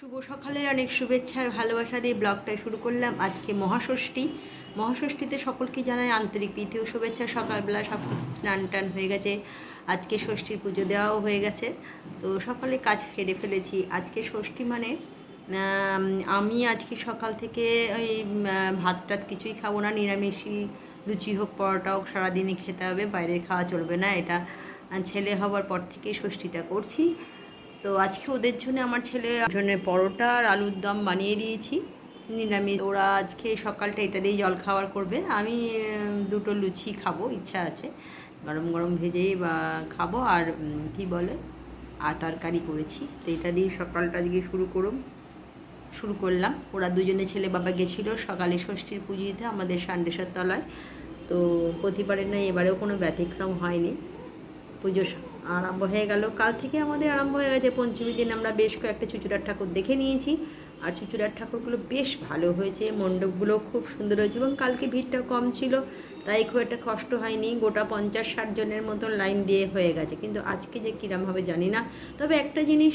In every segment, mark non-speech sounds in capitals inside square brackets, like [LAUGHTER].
শুভ সকালে অনেক শুভেচ্ছা আর ভালোবাসা দিয়ে ব্লগটা শুরু করলাম আজকে মহাষষ্ঠী। মহাষষ্ঠীতে সকলকে জানাই আন্তরিক প্রীতি ও শুভেচ্ছা। সকালবেলা সব কিছু স্নান টান হয়ে গেছে। আজকে ষষ্ঠীর পুজো দেওয়াও হয়ে গেছে। তো সকালে কাজ সেরে ফেলেছি। আজকে ষষ্ঠী মানে আমি আজকে সকাল থেকে ওই ভাত টাত কিছুই খাব না। নিরামিষই লুচি হোক, পরোটা হোক, সারাদিনই খেতে হবে। বাইরের খাওয়া চলবে না। এটা ছেলে হওয়ার পর থেকেই ষষ্ঠীটা করছি। তো আজকে ওদের জন্য আমার ছেলে জন্য পরোটা আর আলুর দম বানিয়ে দিয়েছি। নিরামিষ। ওরা আজকে সকালটা এটা দিয়েই জল খাবার করবে। আমি দুটো লুচি খাব, ইচ্ছা আছে। গরম গরম ভেজেই বা খাব আর কি বলে, আর তরকারি করেছি। তো এটা দিয়ে সকালটা আজকে শুরু করুন। শুরু করলাম। ওরা দুজনে ছেলে বাবা গেছিল সকালে ষষ্ঠীর পুজো দিতে আমাদের সান্ডেশ্বর তলায়। তো প্রতিবারের নয় এবারেও কোনো ব্যতিক্রম হয়নি। পুজো আরম্ভ হয়ে গেল। কাল থেকে আমাদের আরম্ভ হয়ে গেছে পঞ্চমী দিন। আমরা বেশ কয়েকটা চুচুড়ার ঠাকুর দেখে নিয়েছি। আর চুচুড়ার ঠাকুরগুলো বেশ ভালো হয়েছে। মণ্ডপগুলো খুব সুন্দর হয়েছে এবং কালকে ভিড়টা কম ছিল, তাই খুব একটা কষ্ট হয়নি। গোটা পঞ্চাশ ষাট জনের মতন লাইন দিয়ে হয়ে গেছে। কিন্তু আজকে যে কীরম হবে জানি না। তবে একটা জিনিস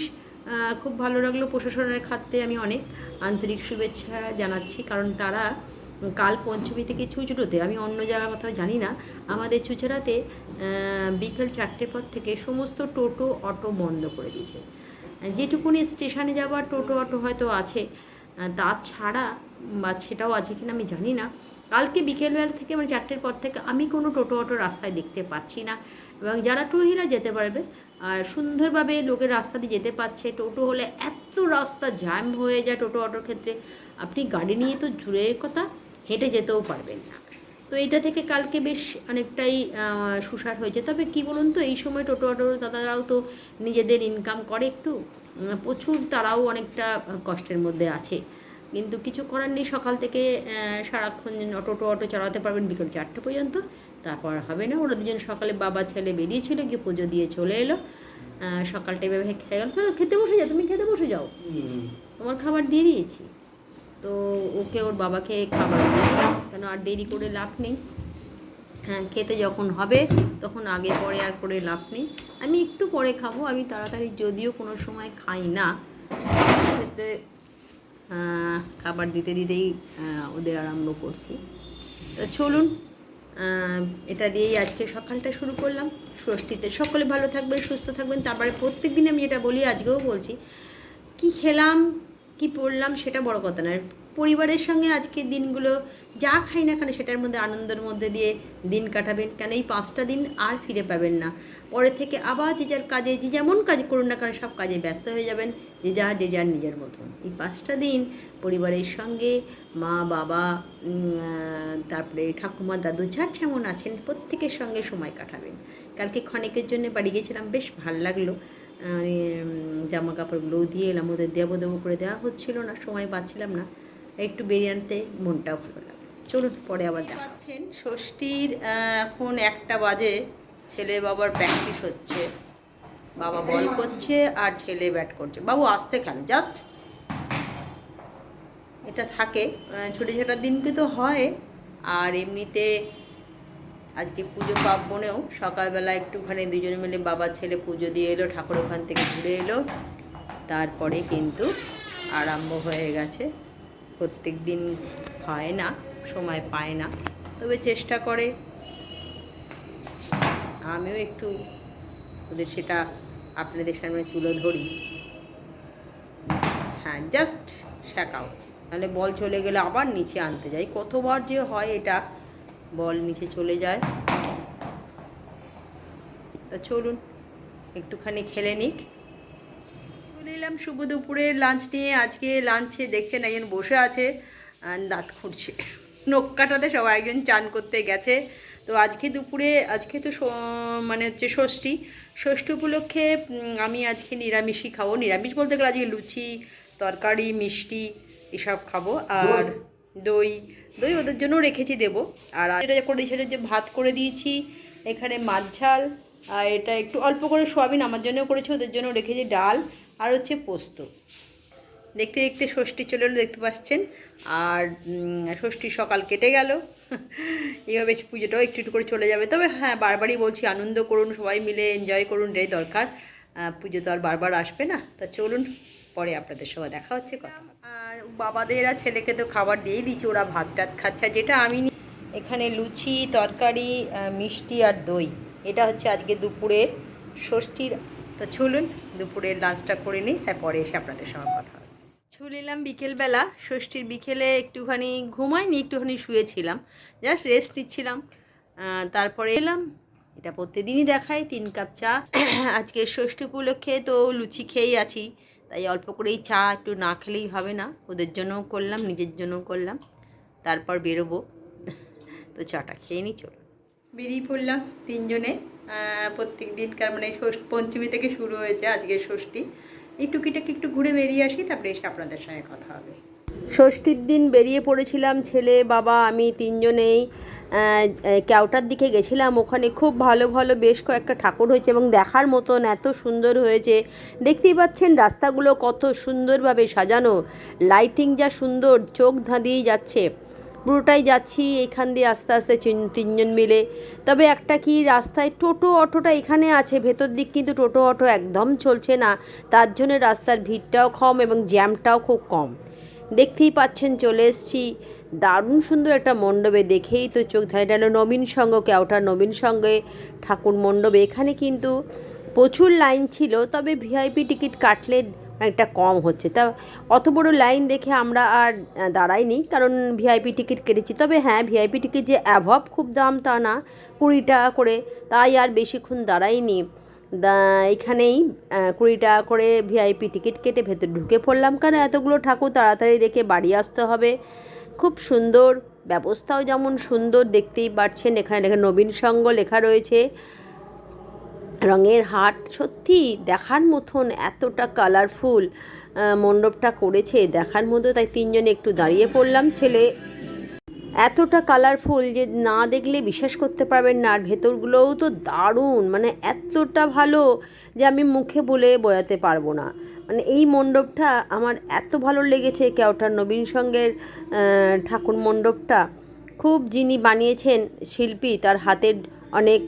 খুব ভালো লাগল প্রশাসনের খাতে আমি অনেক আন্তরিক শুভেচ্ছা জানাচ্ছি। কারণ তারা কাল পঞ্চমী থেকে চুচুড়োতে আমি অন্য জায়গার কথা জানি না। আমাদের চুচুড়াতে বিকেল চারটের পর থেকে সমস্ত টোটো অটো বন্ধ করে দিয়েছে। যেটুকুনি স্টেশনে যাওয়ার টোটো অটো হয়তো আছে আহ, তাছাড়া বা সেটাও আছে কিনা আমি জানি না। কালকে বিকেলবেলা থেকে মানে চারটের পর থেকে আমি কোনো টোটো অটো রাস্তায় দেখতে পাচ্ছি না। এবং যারা টু যেতে পারবে আর সুন্দরভাবে লোকের রাস্তা দিয়ে যেতে পারছে টোটো হলে এত রাস্তা জ্যাম হয়ে যায় টোটো অটোর ক্ষেত্রে। আপনি গাড়ি নিয়ে তো জুড়ে কথা হেঁটে যেতেও পারবেন না। তো এটা থেকে কালকে বেশ অনেকটাই সুসার হয়েছে। তবে কি বলুন তো এই সময় টোটো অটোর দাদারাও তো নিজেদের ইনকাম করে একটু। প্রচুর তারাও অনেকটা কষ্টের মধ্যে আছে। কিন্তু কিছু করার নেই সকাল থেকে সারাক্ষণ টোটো অটো চালাতে পারবেন বিকেল চারটে পর্যন্ত। তারপর হবে না ওরা দুজন সকালে বাবা ছেলে বেরিয়েছিল গিয়ে পুজো দিয়ে চলে এলো। সকালটা এভাবে খেয়ে গেল। চলো খেতে বসে যাও তুমি খেতে বসে যাও। তোমার খাবার দিয়ে দিয়েছি। তো ওকে ওর বাবাকে খাবার কেন আর দেরি করে লাভ নেই। হ্যাঁ খেতে যখন হবে, তখন আগে পরে আর করে লাভ নেই। আমি একটু পরে খাব, আমি তাড়াতাড়ি যদিও কোনো সময় খাই না। সেক্ষেত্রে খাবার দিতে দিতেই ওদের আরম্ভ করছি। তো চলুন এটা দিয়েই আজকে সকালটা শুরু করলাম। ষষ্ঠীতে সকলে ভালো থাকবেন, সুস্থ থাকবেন। তারপরে প্রত্যেক দিন আমি এটা বলি, আজকেও বলছি, কি খেলাম কি পড়লাম সেটা বড় কথা নয়। পরিবারের সঙ্গে আজকের দিনগুলো যা খাই না কেন সেটার মধ্যে আনন্দের মধ্যে দিয়ে দিন কাটাবেন। কেন এই পাঁচটা দিন আর ফিরে পাবেন না। পরে থেকে আবার যে যার কাজে, যে যেমন কাজ করুন না কেন সব কাজে ব্যস্ত হয়ে যাবেন। যে যা যে যার নিজের মতন। এই পাঁচটা দিন পরিবারের সঙ্গে মা, বাবা তারপরে ঠাকুমা, দাদু যার যেমন আছেন প্রত্যেকের সঙ্গে সময় কাটাবেন। কালকে ক্ষণিকের জন্য বাড়ি গেছিলাম, বেশ ভালো লাগল। জামা কাপড়গুলোও দিয়ে এলাম। ওদের দেবো দেবো করে দেওয়া হচ্ছিল না সময় পাচ্ছিলাম না। একটু বেরিয়ে আনতে মনটাও ভালো লাগে চলুন পরে আবার দেখা পাচ্ছেন ষষ্ঠীর এখন একটা বাজে। ছেলে বাবার প্র্যাকটিস হচ্ছে। বাবা বল করছে আর ছেলে ব্যাট করছে। বাবু আসতে খেলো জাস্ট এটা থাকে। ছোটো ছোটার দিনকে তো হয়। আর এমনিতে আজকে পুজো পার্বণেও সকালবেলা একটুখানি দুজনে মিলে বাবা, ছেলে পুজো দিয়ে এলো, ঠাকুর ওখান থেকে ঘুরে এলো। তারপরে কিন্তু আরম্ভ হয়ে গেছে। প্রত্যেক দিন হয় না, সময় পায় না, তবে চেষ্টা করে। আমিও একটু ওদের সেটা আপনাদের সামনে তুলে ধরি। হ্যাঁ জাস্ট শেখাও তাহলে বল চলে গেলে, আবার নিচে আনতে যাই। কতবার যে হয় এটা বল নিচে চলে যায়। তা চলুন একটুখানি খেলে নিক। চলে এলাম শুভ দুপুরের লাঞ্চ নিয়ে। আজকে লাঞ্চে দেখছেন একজন বসে আছে আর দাঁত খুঁড়ছে। নখ কাটাতে সবাই একজন চান করতে গেছে। তো আজকে দুপুরে আজকে তো মানে হচ্ছে ষষ্ঠী। ষষ্ঠী উপলক্ষে আমি আজকে নিরামিষই খাব। নিরামিষ বলতে গেলে আজকে লুচি তরকারি মিষ্টি এসব খাব। আর দই দই ওদের জন্য রেখেছি দেবো। আর এটা করে এটা যে ভাত করে দিয়েছি, এখানে মাছ ঝাল, আর এটা একটু অল্প করে সোয়াবিন আমার জন্যও করেছি, ওদের জন্য রেখেছি ডাল, আর হচ্ছে পোস্ত। দেখতে দেখতে ষষ্ঠী চলে এলো, দেখতে পাচ্ছেন? আর ষষ্ঠী সকাল কেটে গেল। [LAUGHS] এইভাবে পুজোটাও একটু একটু করে চলে যাবে। তবে হ্যাঁ বারবারই বলছি, আনন্দ করুন, সবাই মিলে এনজয় করুন, এটাই দরকার। পুজো তো আর বারবার আসবে না। তা চলুন, পরে আপনাদের সবাই দেখা হচ্ছে, কথা বাবাদের আর ছেলেকে তো খাবার দিয়েই দিচ্ছি, ওরা ভাত টাত খাচ্ছে। যেটা আমি এখানে লুচি, তরকারি মিষ্টি আর দই। এটা হচ্ছে আজকে দুপুরের ষষ্ঠীর তো চলুন দুপুরের লাঞ্চটা করে নিই, তারপরে এসে আপনাদের সঙ্গে কথা চলে এলাম বিকেলবেলা, ষষ্ঠীর বিকেলে একটুখানি ঘুমাইনি, একটুখানি শুয়েছিলাম। জাস্ট রেস্ট নিচ্ছিলাম। তারপরে এলাম, এটা প্রত্যেকদিনই দেখায়, তিন কাপ চা। আজকে ষষ্ঠী উপলক্ষে তো লুচি খেয়েই আছি। তাই অল্প করেই চা একটু না খেলেই হবে না। ওদের জন্যও করলাম নিজের জন্যও করলাম। তারপর বেরোবো। তো চাটা খেয়ে নিই চলো। বেরিয়ে পড়লাম তিনজনে। প্রত্যেক দিনকার মানে ষষ্ঠ- পঞ্চমী থেকে শুরু হয়েছে আজকে ষষ্ঠী। এই টুকিটাকি একটু ঘুরে বেরিয়ে আসি তারপরে এসে আপনাদের সঙ্গে কথা হবে। ষষ্ঠীর দিন বেরিয়ে পড়েছিলাম ছেলে বাবা আমি তিনজনেই। কেওটার দিকে গেছিলাম। ওখানে খুব ভালো ভালো বেশ কয়েকটা ঠাকুর হয়েছে এবং দেখার মতন এত সুন্দর হয়েছে। দেখতেই পাচ্ছেন রাস্তাগুলো কত সুন্দরভাবে সাজানো। লাইটিং যা সুন্দর, চোখ ধাঁধিয়েই যাচ্ছে। পুরোটাই যাচ্ছি এখান দিয়ে আস্তে আস্তে তিনজন মিলে। তবে একটা কি রাস্তায় টোটো অটোটা এখানে আছে, ভেতর দিক কিন্তু টোটো অটো একদম চলছে না। তার জন্য রাস্তার ভিড়টাও কম এবং জ্যামটাও খুব কম। দেখতেই পাচ্ছেন চলে এসছি। দারুণ সুন্দর একটা মণ্ডপে দেখেই তো চোখ ধারে এটা নবীন সঙ্গ কেওটা নবীন সঙ্গে, ঠাকুর মণ্ডপে। এখানে কিন্তু প্রচুর লাইন ছিল, তবে ভিআইপি টিকিট কাটলে একটা কম হচ্ছে। তা অত বড় লাইন দেখে আমরা আর দাঁড়াইনি, কারণ ভিআইপি টিকিট কেটেছি। তবে হ্যাঁ ভিআইপি টিকিট যে অ্যাভব খুব দাম তা না, কুড়ি টাকা করে, তাই আর বেশিক্ষণ দাঁড়াইনি। এখানেই কুড়ি টাকা করে ভিআইপি টিকিট কেটে ভেতর ঢুকে পড়লাম। কারণ এতগুলো ঠাকুর তাড়াতাড়ি দেখে বাড়ি আসতে হবে? খুব সুন্দর, ব্যবস্থাও যেমন সুন্দর, দেখতেই পাচ্ছেন এখানে লেখা নবীন সঙ্গ লেখা রয়েছে। রঙের হাট, সত্যি দেখার মতন এতটা কালারফুল মণ্ডপটা করেছে, দেখার মতো তাই তিনজনে একটু দাঁড়িয়ে পড়লাম, ছেলে এতটা কালারফুল যে না দেখলে বিশ্বাস করতে পারবেন না। আর ভেতরগুলোও তো দারুণ মানে এতটা ভালো যে আমি মুখে বলে বোঝাতে পারব না। মানে এই মণ্ডপটা আমার এত ভালো লেগেছে কেওটার নবীন সঙ্গের ঠাকুর মণ্ডপটা। খুব যিনি বানিয়েছেন শিল্পী, তার হাতের অনেক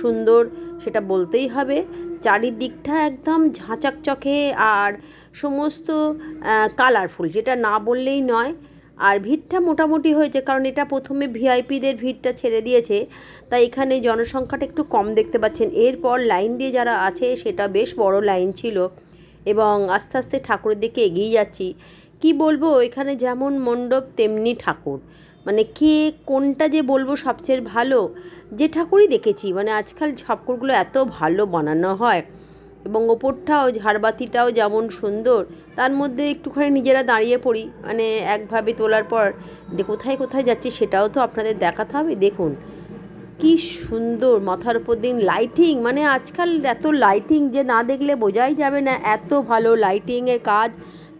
সুন্দর সেটা বলতেই হবে। চারিদিকটা একদম ঝাঁচাকচকে আর সমস্ত কালারফুল যেটা না বললেই নয়। আর ভিড়টা মোটামুটি হয়েছে, কারণ এটা প্রথমে ভিআইপিদের ভিড়টা ছেড়ে দিয়েছে, তাই এখানে জনসংখ্যাটা একটু কম দেখতে পাচ্ছেন। এরপর লাইন দিয়ে যারা আছে, সেটা বেশ বড় লাইন ছিল এবং আস্তে আস্তে ঠাকুরের দিকে এগিয়ে যাচ্ছি। কি বলব, এখানে যেমন মণ্ডপ, তেমনি ঠাকুর। মানে কে কোনটা যে বলব সবচেয়ে ভালো, যে ঠাকুরই দেখেছি। মানে আজকাল ঠাকুরগুলো এত ভালো বানানো হয়। এবং ওপরটাও, ঝাড়বাতিটাও যেমন সুন্দর, তার মধ্যে একটুখানি নিজেরা দাঁড়িয়ে পড়ি। মানে একভাবে তোলার পর যে কোথায় কোথায় যাচ্ছি সেটাও তো আপনাদের দেখাতে হবে। দেখুন, কি সুন্দর মাথার উপর দিন লাইটিং মানে আজকাল এত লাইটিং যে না দেখলে বোঝাই যাবে না, এত ভালো লাইটিংয়ের কাজ।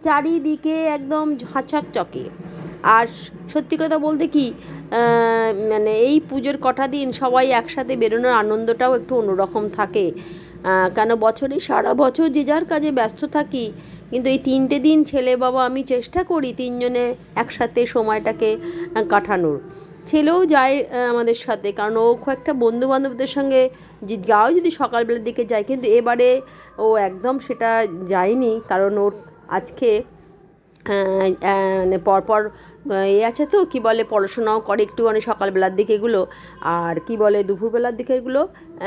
চারিদিকে একদম ঝাঁচাক চকে। আর সত্যি কথা বলতে কি মানে এই পুজোর কটা দিন সবাই একসাথে বেরোনোর আনন্দটাও একটু অন্যরকম থাকে। কেন বছরে সারা বছর যে যার কাজে ব্যস্ত থাকি, কিন্তু এই তিনটে দিন ছেলে বাবা আমি চেষ্টা করি তিনজনে একসাথে সময়টাকে কাটানোর। ছেলেও যায় আমাদের সাথে, কারণ ও খুব একটা বন্ধু বান্ধবদের সঙ্গে যাও যদি সকালবেলার দিকে যায়, কিন্তু এবারে ও একদম সেটা যায়নি, কারণ ওর আজকে মানে পরপর এ আছে তো, কি বলে, পড়াশোনাও করে একটু মানে সকালবেলার দিকে এগুলো, আর কি বলে, দুপুরবেলার দিকে এগুলো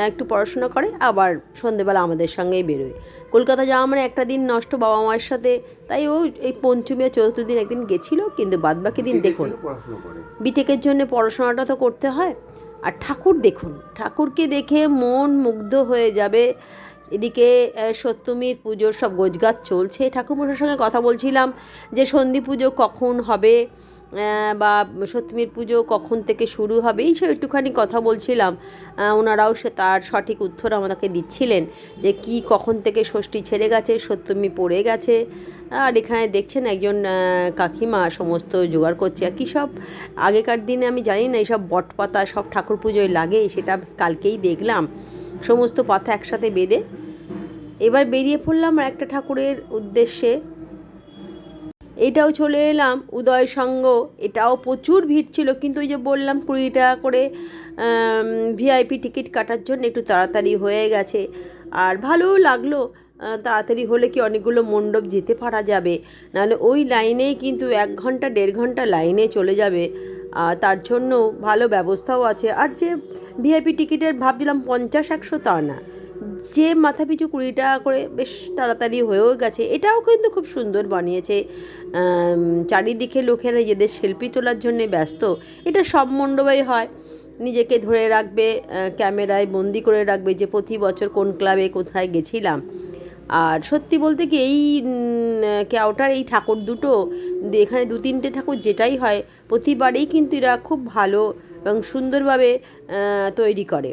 একটু পড়াশোনা করে আবার সন্ধেবেলা আমাদের সঙ্গেই বেরোয়। কলকাতা যাওয়া মানে একটা দিন নষ্ট বাবা মায়ের সাথে তাই ও এই পঞ্চমী আর চতুর্থ দিন একদিন গেছিল কিন্তু বাদবাকি দিন দেখুন। বিটেকের জন্য পড়াশোনাটা তো করতে হয়। আর ঠাকুর দেখুন ঠাকুরকে দেখে মন মুগ্ধ হয়ে যাবে। এদিকে সপ্তমীর পুজোর সব গোজগাছ চলছে। ঠাকুরমশার সঙ্গে কথা বলছিলাম যে সন্ধি পুজো কখন হবে? বা সত্যমীর পুজো কখন থেকে শুরু হবে এইসব একটুখানি কথা বলছিলাম। ওনারাও সে তার সঠিক উত্তর আমাকে দিচ্ছিলেন যে কি কখন থেকে ষষ্ঠী ছেড়ে গেছে সপ্তমী পড়ে গেছে। আর এখানে দেখছেন একজন কাকিমা সমস্ত জোগাড় করছে। আর কী সব, আগেকার দিনে আমি জানি না, এইসব বটপাতা, সব ঠাকুর পুজোয় লাগে, সেটা কালকেই দেখলাম। সমস্ত পাতা একসাথে বেঁধে, এবার বেরিয়ে পড়লাম আর একটা ঠাকুরের উদ্দেশ্যে। এটাও চলে এলাম, উদয় সঙ্গ, এটাও প্রচুর ভিড় ছিল, কিন্তু ওই যে বললাম কুড়ি টাকা করে ভিআইপি টিকিট কাটার জন্য একটু তাড়াতাড়ি হয়ে গেছে। আর ভালোও লাগল তাড়াতাড়ি হলে কি অনেকগুলো মণ্ডপ যেতে পারা যাবে? নাহলে ওই লাইনেই কিন্তু এক ঘণ্টা, দেড় ঘণ্টা লাইনে চলে যাবে। আর তার জন্য ভালো ব্যবস্থাও আছে। আর যে ভিআইপি টিকিটের ভাবছিলাম পঞ্চাশ, একশো তা না। যে মাথা পিছু কুড়ি টাকা করে বেশ তাড়াতাড়ি হয়েও গেছে, এটাও কিন্তু খুব সুন্দর বানিয়েছে। চারিদিকে লোকেরা নিজেদের সেলফি তোলার জন্যে ব্যস্ত। এটা সব মণ্ডপেই হয়। নিজেকে ধরে রাখবে ক্যামেরায় বন্দি করে রাখবে যে প্রতি বছর কোন ক্লাবে কোথায় গেছিলাম। আর সত্যি বলতে কি এই কেওটার এই ঠাকুর দুটো, এখানে দু তিনটে ঠাকুর যেটাই হয়, প্রতিবারেই কিন্তু এরা খুব ভালো এবং সুন্দরভাবে তৈরি করে।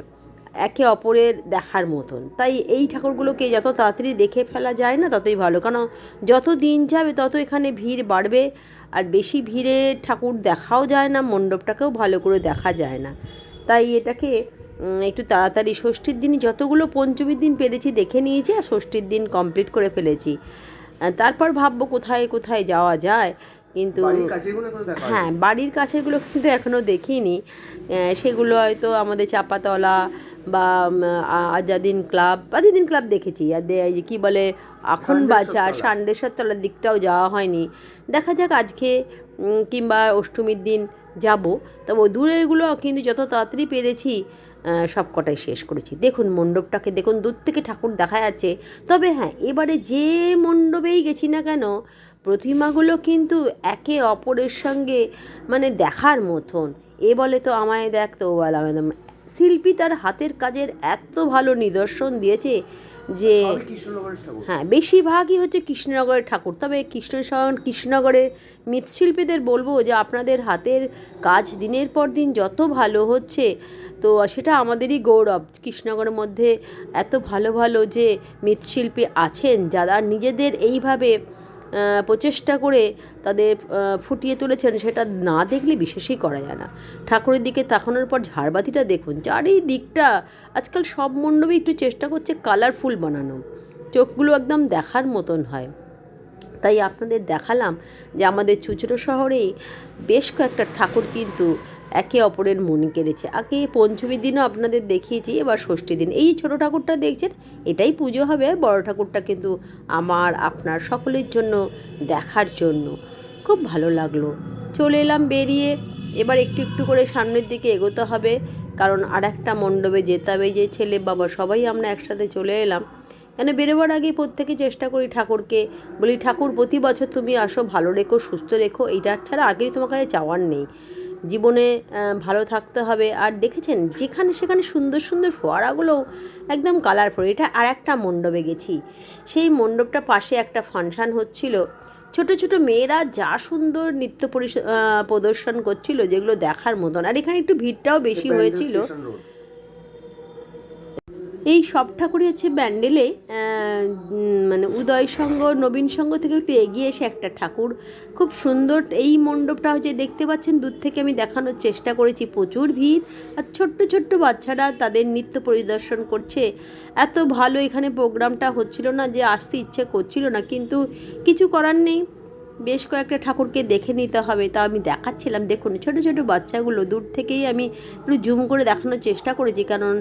একে অপরের দেখার মতন। তাই এই ঠাকুরগুলোকে যত তাড়াতাড়ি দেখে ফেলা যায় না ততই ভালো। কারণ যত দিন যাবে তত এখানে ভিড় বাড়বে আর বেশি ভিড়ে ঠাকুর দেখাও যায় না মণ্ডপটাকেও ভালো করে দেখা যায় না। তাই এটাকে একটু তাড়াতাড়ি ষষ্ঠীর দিন যতগুলো পঞ্চমীর দিন পেরেছি দেখে নিয়েছি আর ষষ্ঠীর দিন কমপ্লিট করে ফেলেছি। তারপর ভাববো কোথায় কোথায় যাওয়া যায়। কিন্তু হ্যাঁ বাড়ির কাছেগুলো কিন্তু এখনও দেখিনি। সেগুলো হয়তো আমাদের চাপাতলা বা আজাদিন ক্লাব আজাদিন ক্লাব দেখেছি। আর দে- এই যে কী বলে এখন বাজার ষান্ডেশ্বরতলা। সান্ডেশ্বরতলার দিকটাও যাওয়া হয়নি। দেখা যাক আজকে কিংবা অষ্টমীর দিন যাব। তবে দূরেরগুলো কিন্তু যত তাড়াতাড়ি পেরেছি সব কটাই শেষ করেছি। দেখুন মণ্ডপটাকে দেখুন দূর থেকে ঠাকুর দেখা যাচ্ছে। তবে হ্যাঁ এবারে যে মণ্ডপেই গেছি না কেন প্রতিমাগুলো কিন্তু একে অপরের সঙ্গে মানে দেখার মতন। এ বলে তো আমায় দেখ তো বলে আমায়। শিল্পী তার হাতের কাজের এত ভালো নিদর্শন দিয়েছে যে হ্যাঁ বেশিরভাগই হচ্ছে কৃষ্ণনগরের ঠাকুর। তবে কৃষ্ণশরণ কৃষ্ণনগরের মৃৎশিল্পীদের বলব যে আপনাদের হাতের কাজ দিনের পর দিন যত ভালো হচ্ছে তো সেটা আমাদেরই গৌরব। কৃষ্ণনগরের মধ্যে এত ভালো ভালো যে মৃৎশিল্পী আছেন যারা নিজেদের এইভাবে প্রচেষ্টা করে তাদের ফুটিয়ে তুলেছেন, সেটা না দেখলে বিশেষই করা যায় না। ঠাকুরের দিকে তাকানোর পর ঝাড়বাতিটা দেখুন, চারিদিকটা, আজকাল সব মণ্ডপে একটু চেষ্টা করছে কালারফুল বানানো। চোখগুলো একদম দেখার মতন হয়। তাই আপনাদের দেখালাম যে আমাদের চুচড়ো শহরেই বেশ কয়েকটা ঠাকুর কিন্তু একে অপরের মনে কেড়েছে। আগে পঞ্চমীর দিনও আপনাদের দেখিয়েছি, এবার ষষ্ঠী দিন। এই ছোট ঠাকুরটা দেখছেন, এটাই পুজো হবে বড় ঠাকুরটা কিন্তু আমার, আপনার সকলের জন্য, দেখার জন্য। খুব ভালো লাগল। চলে এলাম বেরিয়ে, এবার একটু একটু করে সামনের দিকে এগোতে হবে, কারণ আর একটা মণ্ডপে যেতে হবে, যে ছেলে বাবা সবাই আমরা একসাথে চলে এলাম। কেন বেরোবার আগে প্রত্যেকে চেষ্টা করি ঠাকুরকে, বলি, ঠাকুর, প্রতি বছর তুমি আসো, ভালো রেখো, সুস্থ রেখো এইটার ছাড়া আগেই তোমার কাছে চাওয়ার নেই। জীবনে ভালো থাকতে হবে। আর দেখেছেন যেখানে সেখানে সুন্দর সুন্দর ফোয়ারাগুলো একদম কালারফুল এটা আর একটা মণ্ডপে গেছি। সেই মণ্ডপটা পাশে একটা ফাংশান হচ্ছিল। ছোট ছোট মেয়েরা যা সুন্দর নৃত্য প্রদর্শন করছিল যেগুলো দেখার মতন। আর এখানে একটু ভিড়টাও বেশি হয়েছিল। এই সব ঠাকুরই হচ্ছে ব্যান্ডেলে মানে উদয় সংঘ নবীন সংঘ থেকে একটু এগিয়ে এসে একটা ঠাকুর। খুব সুন্দর এই মণ্ডপটা হচ্ছে দেখতে পাচ্ছেন, দূর থেকে আমি দেখানোর চেষ্টা করেছি, প্রচুর ভিড়। আর ছোট্ট ছোট্ট বাচ্চারা তাদের নৃত্য পরিদর্শন করছে। এত ভালো এখানে প্রোগ্রামটা হচ্ছিল না যে আসতে ইচ্ছে করছিল না, কিন্তু কিছু করার নেই। বেশ কয়েকটা ঠাকুরকে দেখে নিতে হবে। তা আমি দেখাচ্ছিলাম। দেখুন, ছোট ছোট বাচ্চাগুলো দূর থেকেই আমি একটু জুম করে দেখানোর চেষ্টা করেছি। কারণ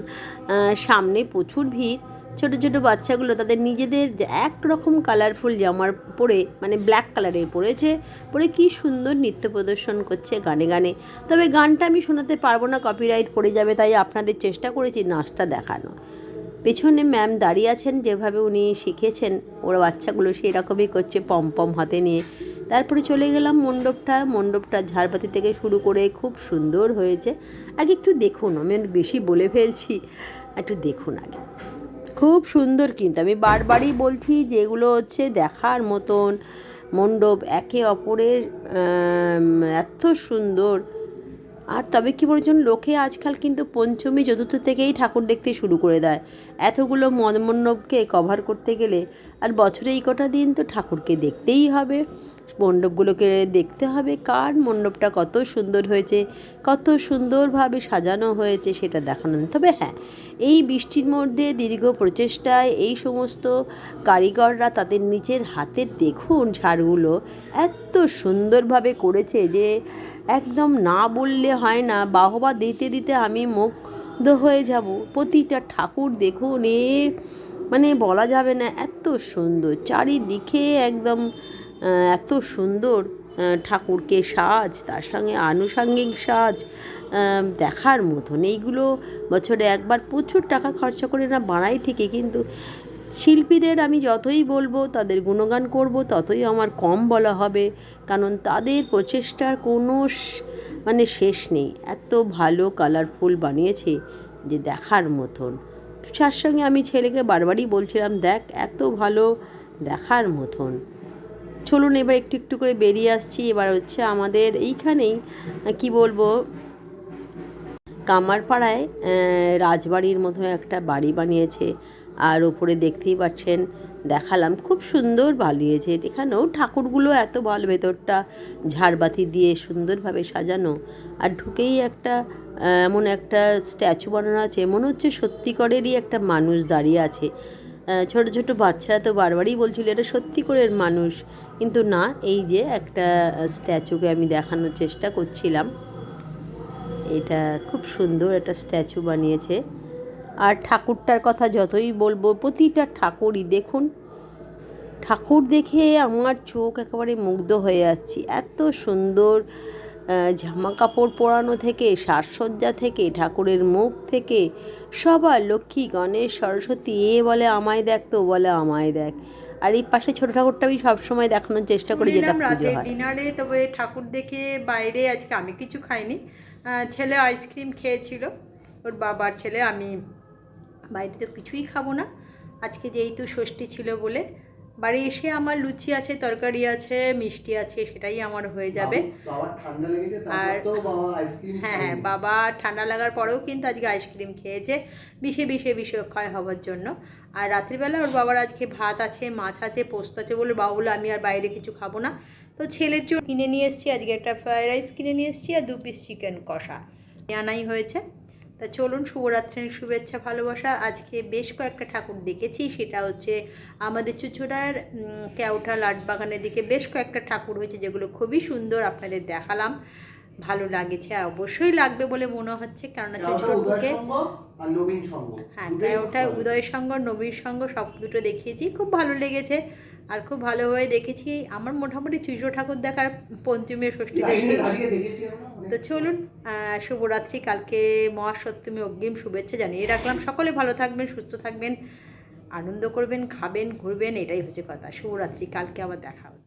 সামনে প্রচুর ভিড়। ছোট ছোট বাচ্চাগুলো তাদের নিজেদের একরকম কালারফুল জামার পরে মানে ব্ল্যাক কালারের পরেছে, পরে কি সুন্দর নৃত্য প্রদর্শন করছে গানে গানে। তবে গানটা আমি শোনাতে পারব না কপিরাইট পড়ে যাবে, তাই আপনাদের চেষ্টা করেছি নাচটা দেখানো পেছনে ম্যাম দাঁড়িয়ে আছেন, যেভাবে উনি শিখেছেন, ওরা বাচ্চাগুলো সেই রকমই করছে, পম পম হাতে নিয়ে। তারপরে চলে গেলাম মণ্ডপটা। মণ্ডপটা ঝাড়বাতি থেকে শুরু করে খুব সুন্দর হয়েছে। আগে একটু দেখুন, আমি বেশি বলে ফেলছি। একটু দেখুন আগে। খুব সুন্দর কিন্তু, আমি বারবারই বলছি যেগুলো হচ্ছে দেখার মতন। মণ্ডপ একে অপরের এত সুন্দর। আর তবে কি বলছেন লোকে আজকাল কিন্তু পঞ্চমী, চতুর্থ থেকেই ঠাকুর দেখতে শুরু করে দেয়। এতগুলো মণ্ডপকে কভার করতে গেলে আর বছরে এই কটা দিন তো ঠাকুরকে দেখতেই হবে। মণ্ডপগুলোকে দেখতে হবে, কার মণ্ডপটা কত সুন্দর হয়েছে, কত সুন্দরভাবে সাজানো হয়েছে সেটা দেখানো। তবে হ্যাঁ এই বৃষ্টির মধ্যে দীর্ঘ প্রচেষ্টায় এই সমস্ত কারিগররা তাদের নিজের হাতের দেখুন ঝাড়গুলো, এত সুন্দরভাবে করেছে যে একদম না বললে হয় না, বাহবা দিতে দিতে আমি মুগ্ধ হয়ে যাব। প্রতিটা ঠাকুর দেখুন এ মানে বলা যাবে না, এত সুন্দর। চারিদিকে একদম এত সুন্দর ঠাকুরকে সাজ, তার সঙ্গে আনুষাঙ্গিক সাজ দেখার মতন। এইগুলো বছরে একবার প্রচুর টাকা খরচা করে না বানাই ঠিকই, কিন্তু শিল্পীদের আমি যতই বলব, তাদের গুণগান করব, ততই আমার কম বলা হবে। কারণ তাদের প্রচেষ্টার কোনো মানে শেষ নেই। এত ভালো কালারফুল বানিয়েছে যে দেখার মতন। তার সঙ্গে আমি ছেলেকে বারবারই বলছিলাম, দেখ, এত ভালো দেখার মতন। চলুন এবার একটু একটু করে বেরিয়ে আসছি। এবার হচ্ছে আমাদের এইখানেই, কি বলব, কামারপাড়ায় রাজবাড়ির মতো একটা বাড়ি বানিয়েছে। আর ওপরে দেখতেই পাচ্ছেন, দেখালাম খুব সুন্দর বালিয়েছে। এখানেও ঠাকুরগুলো এত ভালো ভেতরটা, ঝাড়বাতি দিয়ে সুন্দরভাবে সাজানো। আর ঢুকেই একটা, এমন একটা স্ট্যাচু বানানো আছে, মনে হচ্ছে সত্যিকরেরই একটা মানুষ দাঁড়িয়ে আছে। ছোট ছোট বাচ্চারা তো বারবারই বলছিল, এটা সত্যি করে মানুষ। কিন্তু না, এই যে একটা স্ট্যাচুকে আমি দেখানোর চেষ্টা করছিলাম। এটা খুব সুন্দর একটা স্ট্যাচু বানিয়েছে। আর ঠাকুরটার কথা যতই বলব প্রতিটা ঠাকুরই দেখুন ঠাকুর দেখে আমার চোখ একেবারে মুগ্ধ হয়ে যাচ্ছি। এত সুন্দর জামা কাপড় পরানো থেকে সাজসজ্জা থেকে ঠাকুরের মুখ থেকে সবার লক্ষ্মী গণেশ সরস্বতী এ বলে আমায় দেখ তো বলে আমায় দেখ। আর এই পাশে ছোট ঠাকুরটা আমি সবসময় দেখানোর চেষ্টা করি যেটা পুজো হয়। ডিনারে তবে ঠাকুর দেখে বাইরে আজকে আমি কিছু খাইনি। ছেলে আইসক্রিম খেয়েছিল ওর বাবার ছেলে আমি বাইরে তো কিছুই খাব না। আজকে যেহেতু ষষ্ঠী ছিল বলে বাড়ি এসে আমার লুচি আছে তরকারি আছে মিষ্টি আছে সেটাই আমার হয়ে যাবে। আর- হ্যাঁ হ্যাঁ বাবা ঠান্ডা লাগার পরেও কিন্তু আজকে আইসক্রিম খেয়েছে বিষে বিষে বিষে ক্ষয় হওয়ার জন্য। আর রাত্রিবেলা ওর বাবার আজকে ভাত আছে মাছ আছে পোস্ত আছে বলে বাবা বলে আমি আর বাইরে কিছু খাব না। তো ছেলের জন্য কিনে নিয়ে এসেছি আজকে একটা ফ্রাইড রাইস কিনে নিয়ে এসেছি আর দু পিস চিকেন কষা। আনাই হয়েছে। তা চলুন শুভরাত্রির শুভেচ্ছা ভালোবাসা। আজকে বেশ কয়েকটা ঠাকুর দেখেছি সেটা হচ্ছে আমাদের চুচুড়ার কেওটা লাটবাগানের দিকে বেশ কয়েকটা ঠাকুর হয়েছে যেগুলো খুবই সুন্দর আপনাদের দেখালাম। ভালো লাগেছে অবশ্যই লাগবে বলে মনে হচ্ছে কেননা চুচুড়া উদয় থেকে সঙ্গ আর নবীন সঙ্গ। হ্যাঁ ভালো। উদয় সঙ্গ। নবীর সঙ্গ সব দুটো দেখিয়েছি খুব ভালো লেগেছে। আর খুব ভালোভাবে দেখেছি আমার মোটামুটি চুজো ঠাকুর দেখার পঞ্চমী ষষ্ঠী। তো চলুন শুভরাত্রি কালকে মহাসপ্তমী অগ্রিম শুভেচ্ছা জানিয়ে রাখলাম। সকলে ভালো থাকবেন সুস্থ থাকবেন আনন্দ করবেন খাবেন ঘুরবেন এটাই হচ্ছে কথা। শুভরাত্রি কালকে আবার দেখা হচ্ছে।